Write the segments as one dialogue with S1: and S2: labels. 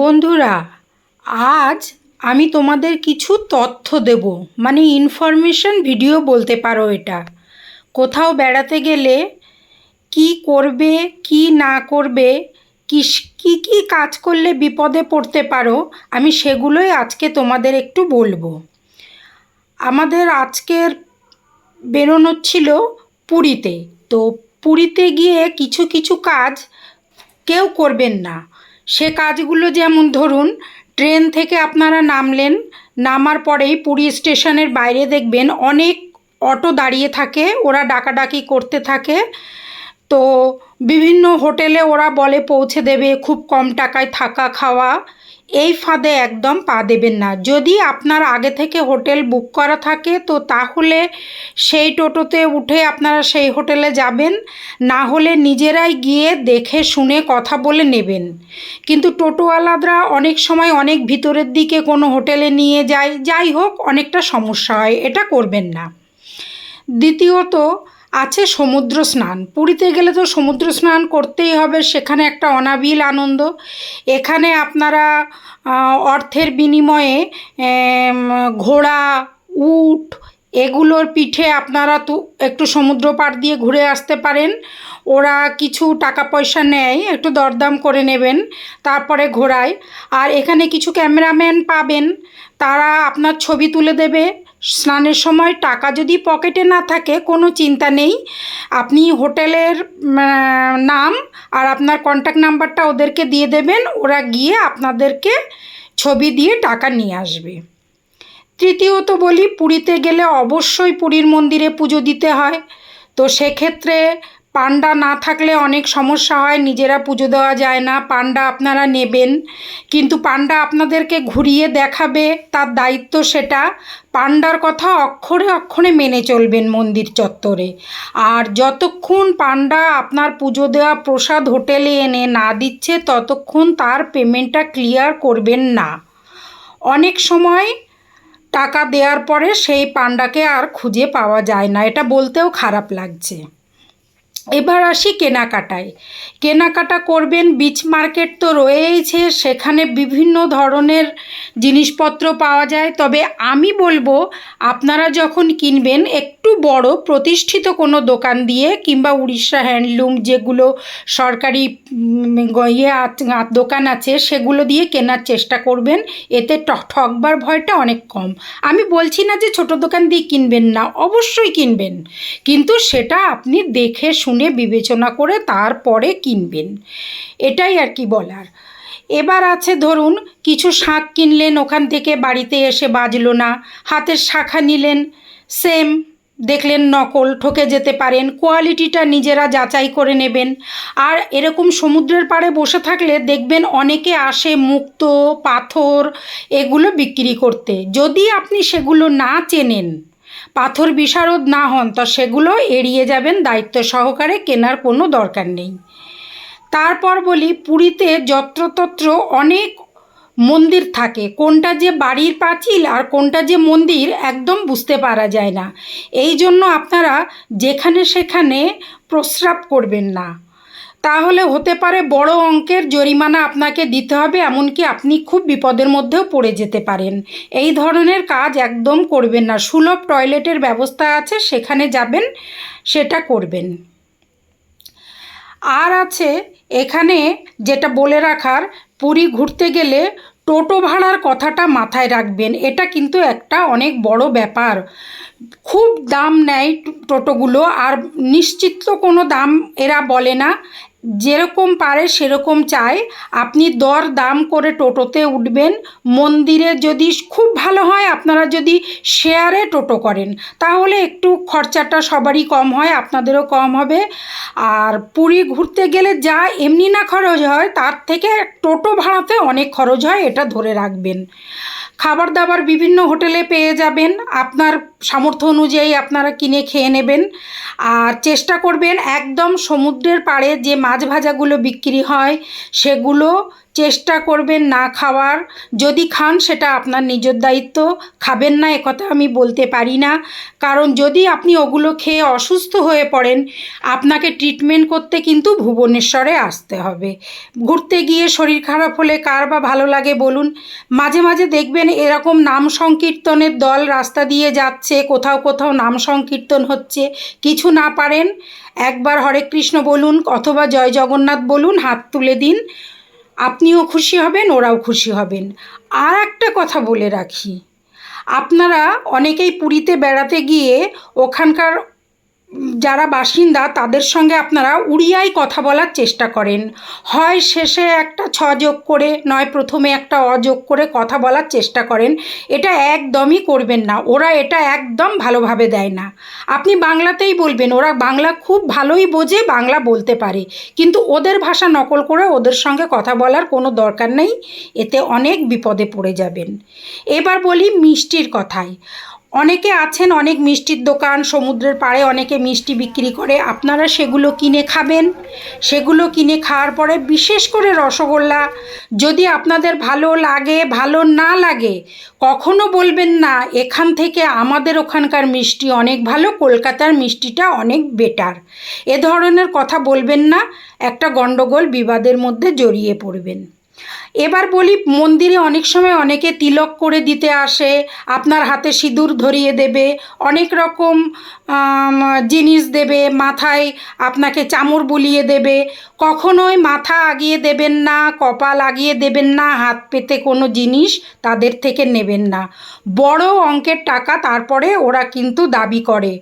S1: বন্ধুরা, আজ আমি তোমাদের কিছু তথ্য দেব। মানে ইনফরমেশন ভিডিও বলতে পারো এটা। কোথাও বেড়াতে গেলে কি করবে, কি না করবে কি কী কী কাজ করলে বিপদে পড়তে পারো, আমি সেগুলোই আজকে তোমাদের একটু বলব। আমাদের আজকের বেরোনো ছিল পুরীতে। তো পুরীতে গিয়ে কিছু কিছু কাজ কেউ করবেন না। সে কাজগুলো যেমন ধরুন, ট্রেন থেকে আপনারা নামলেন, নামার পরেই পুরী স্টেশনের বাইরে দেখবেন অনেক অটো দাঁড়িয়ে থাকে, ওরা ডাকাডাকি করতে থাকে। তো বিভিন্ন হোটেলে ওরা বলে পৌঁছে দেবে, খুব কম টাকায় থাকা খাওয়া। এই ফাঁদে একদম পা দেবেন না। যদি আপনার আগে থেকে হোটেল বুক করা থাকে, তো তাহলে সেই টোটোতে উঠে আপনারা সেই হোটেলে যাবেন। না হলে নিজেরাই গিয়ে দেখে শুনে কথা বলে নেবেন। কিন্তু টোটোওয়ালাদরা অনেক সময় অনেক ভিতরের দিকে কোনো হোটেলে নিয়ে যায়। যাই হোক, অনেকটা সমস্যা হয়, এটা করবেন না। দ্বিতীয়ত আছে সমুদ্র স্নান। পুরীতে গেলে তো সমুদ্র স্নান করতেই হবে, সেখানে একটা অনাবিল আনন্দ। এখানে আপনারা অর্থের বিনিময়ে ঘোড়া, উট এগুলোর পিঠে আপনারা তো একটু সমুদ্র পাড় দিয়ে ঘুরে আসতে পারেন। ওরা কিছু টাকা পয়সা নেয়, একটু দরদাম করে নেবেন তারপরে ঘোরায়। আর এখানে কিছু ক্যামেরাম্যান পাবেন, তারা আপনার ছবি তুলে দেবে। স্নানের সময় টাকা যদি পকেটে না থাকে, কোনো চিন্তা নেই। আপনি হোটেলের নাম আর আপনার কন্ট্যাক্ট নাম্বারটা ওদেরকে দিয়ে দেবেন। ওরা গিয়ে আপনাদেরকে ছবি দিয়ে টাকা নিয়ে আসবে। তৃতীয়ত বলি, পুরীতে গেলে অবশ্যই পুরীর মন্দিরে পুজো দিতে হয়। তো সেক্ষেত্রে পান্ডা না থাকলে অনেক সমস্যা হয়, নিজেরা পুজো দেওয়া যায় না, পান্ডা আপনারা নেবেন। কিন্তু পান্ডা আপনাদেরকে ঘুরিয়ে দেখাবে, তার দায়িত্ব সেটা। পান্ডার কথা অক্ষরে অক্ষরে মেনে চলবেন মন্দির চত্বরে। আর যতক্ষণ পান্ডা আপনার পুজো দেওয়া প্রসাদ হোটেলে এনে না দিচ্ছে, ততক্ষণ তার পেমেন্টটা ক্লিয়ার করবেন না। অনেক সময় টাকা দেওয়ার পরে সেই পান্ডাকে আর খুঁজে পাওয়া যায় না, এটা বলতেও খারাপ লাগছে। এবার আসি কেনাকাটায়। কেনাকাটা করবেন বিচ মার্কেট তো রয়েইছে, সেখানে বিভিন্ন ধরনের জিনিসপত্র পাওয়া যায়। তবে আমি বলব, আপনারা যখন কিনবেন, একটু বড় প্রতিষ্ঠিত কোনো দোকান দিয়ে কিংবা উড়িষ্যা হ্যান্ডলুম যেগুলো সরকারি ইয়ে দোকান আছে, সেগুলো দিয়ে কেনার চেষ্টা করবেন। এতে ঠকবার ভয়টা অনেক কম। আমি বলছি না যে ছোট দোকান দিয়ে কিনবেন না, অবশ্যই কিনবেন। কিন্তু সেটা আপনি দেখে শুনে বিবেচনা করে তারপরে কিনবেন। এটাই আর কি বলার। এবার আছে ধরুন, কিছু শাঁখ কিনলেন, ওখান থেকে বাড়িতে এসে বাজলো না, হাতের শাখা নিলেন সেম দেখলেন নকল, ঠকে যেতে পারেন কোয়ালিটিটা নিজেরা যাচাই করে নেবেন। আর এরকম সমুদ্রের পাড়ে বসে থাকলে দেখবেন অনেকে আসে মুক্ত, পাথর, এগুলো বিক্রি করতে। যদি আপনি সেগুলো না চেনেন পাথর বিশারদ না হন, তো সেগুলো এড়িয়ে যাবেন দায়িত্ব সহকারে, কেনার কোনো দরকার নেই। তারপর বলি, পুরীতে যত্রতত্র অনেক মন্দির থাকে। কোনটা যে বাড়ির পাঁচিল আর কোনটা যে মন্দির একদম বুঝতে পারা যায় না। এই জন্য আপনারা যেখানে সেখানে প্রস্রাব করবেন না। তাহলে হতে পারে বড় অঙ্কের জরিমানা আপনাকে দিতে হবে, এমনকি আপনি খুব বিপদের মধ্যেও পড়ে যেতে পারেন। এই ধরনের কাজ একদম করবেন না। সুলভ টয়লেটের ব্যবস্থা আছে, সেখানে যাবেন, সেটা করবেন। আর আছে, এখানে যেটা বলে রাখার, পুরী ঘুরতে গেলে টোটো ভাড়ার কথাটা মাথায় রাখবেন। এটা কিন্তু একটা অনেক বড় ব্যাপার। খুব দাম নেয় টোটোগুলো, আর নিশ্চিত কোনো দাম এরা বলে না। যেরকম পারে সেরকম চায় আপনি দর দাম করে টোটোতে উঠবেন। মন্দিরে যদি খুব ভালো হয়, আপনারা যদি শেয়ারে টোটো করেন, তাহলে একটু খরচাটা সবারই কম হয়, আপনাদেরও কম হবে। আর পুরী ঘুরতে গেলে যা এমনি না খরচ হয়, তার থেকে টোটো ভাড়াতে অনেক খরচ হয়, এটা ধরে রাখবেন। খাবার দাবার বিভিন্ন হোটেলে পেয়ে যাবেন। আপনার সামর্থ্য অনুযায়ী আপনারা কিনে খেয়ে নেবেন। আর চেষ্টা করবেন একদম সমুদ্রের পাড়ে যে মাছ ভাজাগুলো বিক্রি হয় সেগুলো চেষ্টা করবেন না খাওয়ার। যদি খান, সেটা আপনার নিজের দায়িত্ব। খাবেন না একথা আমি বলতে পারি না। কারণ যদি আপনি ওগুলো খেয়ে অসুস্থ হয়ে পড়েন, আপনাকে ট্রিটমেন্ট করতে কিন্তু ভুবনেশ্বরে আসতে হবে। ঘুরতে গিয়ে শরীর খারাপ হলে কার বা ভালো লাগে বলুন? মাঝে মাঝে দেখবেন এরকম নাম সংকীর্তনের দল রাস্তা দিয়ে যাচ্ছে, কোথাও কোথাও নাম সংকীর্তন হচ্ছে। কিছু না পারেন, একবার হরে কৃষ্ণ বলুন অথবা জয় জগন্নাথ বলুন, হাত তুলে দিন। আপনিও খুশি হবেন, ওরাও খুশি হবেন। আর একটা কথা বলে রাখি। আপনারা অনেকেই পুরীতে বেড়াতে গিয়ে ওখানকার যারা বাসিন্দা, তাদের সঙ্গে আপনারা উড়িয়ায় কথা বলার চেষ্টা করেন। হয় শেষে একটা ছ যোগ করে, নয় প্রথমে একটা অযোগ করে কথা বলার চেষ্টা করেন। এটা একদমই করবেন না। ওরা এটা একদম ভালোভাবে দেয় না। আপনি বাংলাতেই বলবেন, ওরা বাংলা খুব ভালোই বোঝে, বাংলা বলতে পারে। কিন্তু ওদের ভাষা নকল করে ওদের সঙ্গে কথা বলার কোনো দরকার নেই। এতে অনেক বিপদে পড়ে যাবেন। এবার বলি মিষ্টির কথায়। অনেকে আছেন, অনেক মিষ্টির দোকান, সমুদ্রের পাড়ে অনেকে মিষ্টি বিক্রি করে। আপনারা সেগুলো কিনে খাবেন। সেগুলো কিনে খাওয়ার পরে বিশেষ করে রসগোল্লা, যদি আপনাদের ভালো লাগে, ভালো না লাগে, কখনো বলবেন না, এখান থেকে আমাদের ওখানকার মিষ্টি অনেক ভালো, কলকাতার মিষ্টিটা অনেক বেটার। এ ধরনের কথা বলবেন না, একটা গণ্ডগোল বিবাদের মধ্যে জড়িয়ে পড়বেন। এবার বলি, মন্দিরে অনেক সময় অনেকে তিলক করে দিতে আসে, আপনার হাতে সিঁদুর ধরিয়ে দেবে, অনেক রকম জিনিস দেবে, মাথায় আপনাকে চামর বুলিয়ে দেবে। কখনোই মাথা আগিয়ে দেবেন না, কপাল আগিয়ে দেবেন না, হাত পেতে কোনো জিনিস তাদের থেকে নেবেন না। বড় অঙ্কের টাকা তারপরে ওরা কিন্তু দাবি করে।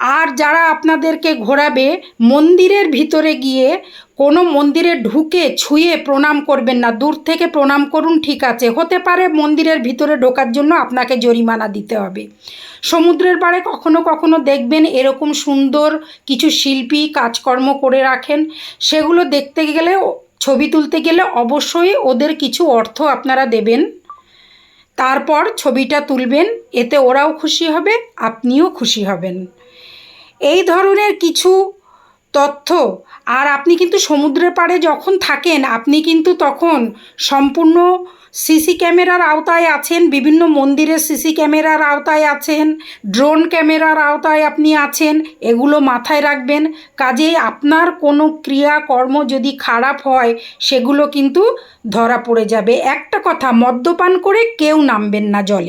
S1: আর যারা আপনাদেরকে ঘোরাবে, মন্দিরের ভিতরে গিয়ে কোনো মন্দিরে ঢুকে ছুঁয়ে প্রণাম করবেন না। দূর থেকে প্রণাম করুন, ঠিক আছে। হতে পারে মন্দিরের ভিতরে ঢোকার জন্য আপনাকে জরিমানা দিতে হবে। সমুদ্রের পাড়ে কখনো কখনো দেখবেন এরকম সুন্দর কিছু শিল্পী কাজকর্ম করে রাখেন। সেগুলো দেখতে গেলে, ছবি তুলতে গেলে অবশ্যই ওদের কিছু অর্থ আপনারা দেবেন। তারপর ছবিটা তুলবেন, এতে ওরাও খুশি হবে, আপনিও খুশি হবেন। এই ধরনের কিছু তথ্য, আর আপনি কিন্তু সমুদ্রের পাড়ে যখন থাকেন, আপনি কিন্তু তখন সম্পূর্ণ সিসি ক্যামেরার আওতায় আছেন, বিভিন্ন মন্দিরের সিসি ক্যামেরার আওতায় আছেন, ড্রোন ক্যামেরার আওতায় আপনি আছেন, এগুলো মাথায় রাখবেন। কাজেই আপনার কোনো ক্রিয়াকর্ম যদি খারাপ হয়, সেগুলো কিন্তু ধরা পড়ে যাবে। একটা কথা, মদ্যপান করে কেউ নামবেন না জলে।